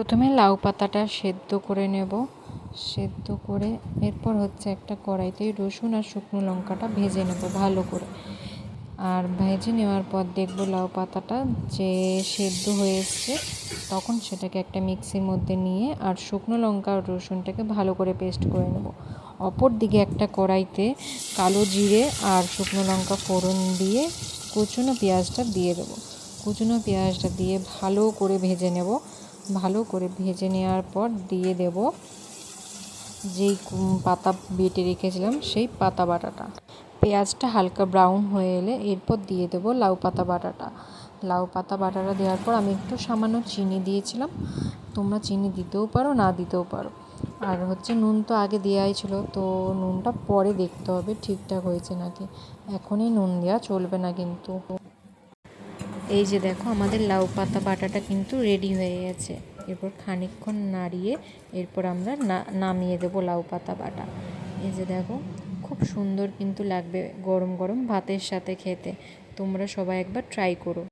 প্রথমে লাউ পাতাটা সেদ্ধ করে নেব। সেদ্ধ করে এরপর হচ্ছে একটা কড়াইতে রসুন আর শুকনো লঙ্কাটা ভেজে নেব ভালো করে। আর ভেজে নেওয়ার পর দেখব লাউ পাতাটা যে সেদ্ধ হয়ে এসছে, তখন সেটাকে একটা মিক্সির মধ্যে নিয়ে আর শুকনো লঙ্কা আর রসুনটাকে ভালো করে পেস্ট করে নেব। অপর দিকে একটা কড়াইতে কালো জিরে আর শুকনো লঙ্কা ফোড়ন দিয়ে কুচনো পেঁয়াজটা দিয়ে দেবো। কুচনো পেঁয়াজটা দিয়ে ভালো করে ভেজে নেব। ভালো করে ভেজে নেওয়ার পর দিয়ে দেব যেই পাতা বেটে রেখেছিলাম সেই পাতা বাটাটা। পেঁয়াজটা হালকা ব্রাউন হয়ে এলে এরপর দিয়ে দেবো লাউ পাতা বাটাটা। লাউ পাতা বাটাটা দেওয়ার পর আমি একটু সামান্য চিনি দিয়েছিলাম। তোমরা চিনি দিতেও পারো, না দিতেও পারো। আর হচ্ছে নুন তো আগে দেওয়াই ছিল, তো নুনটা পরে দেখতে হবে ঠিকঠাক হয়েছে নাকি। এখনই নুন দেওয়া চলবে না কিন্তু। এই যে দেখো, আমাদের লাউ পাতা বাটাটা কিন্তু রেডি হয়ে গেছে। এরপর খানিকক্ষণ নাড়িয়ে এরপর আমরা নামিয়ে দেবো লাউ পাতা বাটা। এই যে দেখো, খুব সুন্দর কিন্তু লাগবে গরম গরম ভাতের সাথে খেতে। তোমরা সবাই একবার ট্রাই করো।